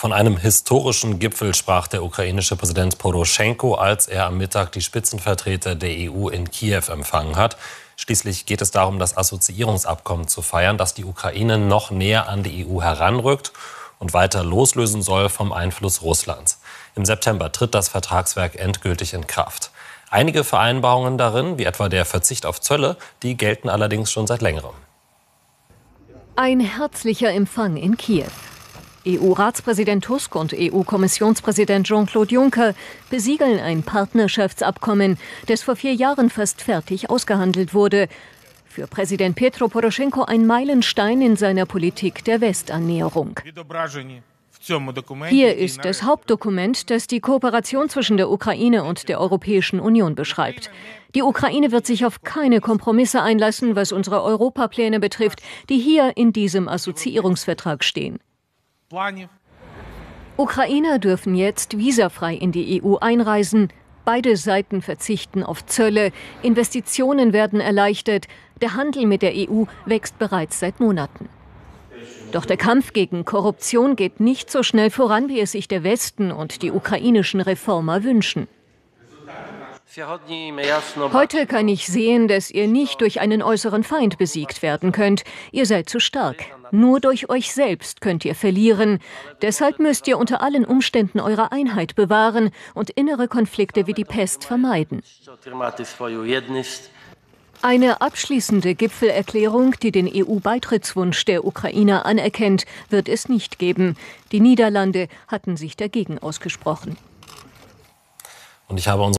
Von einem historischen Gipfel sprach der ukrainische Präsident Poroschenko, als er am Mittag die Spitzenvertreter der EU in Kiew empfangen hat. Schließlich geht es darum, das Assoziierungsabkommen zu feiern, das die Ukraine noch näher an die EU heranrückt und weiter loslösen soll vom Einfluss Russlands. Im September tritt das Vertragswerk endgültig in Kraft. Einige Vereinbarungen darin, wie etwa der Verzicht auf Zölle, die gelten allerdings schon seit längerem. Ein herzlicher Empfang in Kiew. EU-Ratspräsident Tusk und EU-Kommissionspräsident Jean-Claude Juncker besiegeln ein Partnerschaftsabkommen, das vor vier Jahren fast fertig ausgehandelt wurde. Für Präsident Petro Poroschenko ein Meilenstein in seiner Politik der Westannäherung. Hier ist das Hauptdokument, das die Kooperation zwischen der Ukraine und der Europäischen Union beschreibt. Die Ukraine wird sich auf keine Kompromisse einlassen, was unsere Europapläne betrifft, die hier in diesem Assoziierungsvertrag stehen. Ukrainer dürfen jetzt visafrei in die EU einreisen. Beide Seiten verzichten auf Zölle, Investitionen werden erleichtert, der Handel mit der EU wächst bereits seit Monaten. Doch der Kampf gegen Korruption geht nicht so schnell voran, wie es sich der Westen und die ukrainischen Reformer wünschen. Heute kann ich sehen, dass ihr nicht durch einen äußeren Feind besiegt werden könnt. Ihr seid zu stark. Nur durch euch selbst könnt ihr verlieren. Deshalb müsst ihr unter allen Umständen eure Einheit bewahren und innere Konflikte wie die Pest vermeiden. Eine abschließende Gipfelerklärung, die den EU-Beitrittswunsch der Ukrainer anerkennt, wird es nicht geben. Die Niederlande hatten sich dagegen ausgesprochen. Und ich habe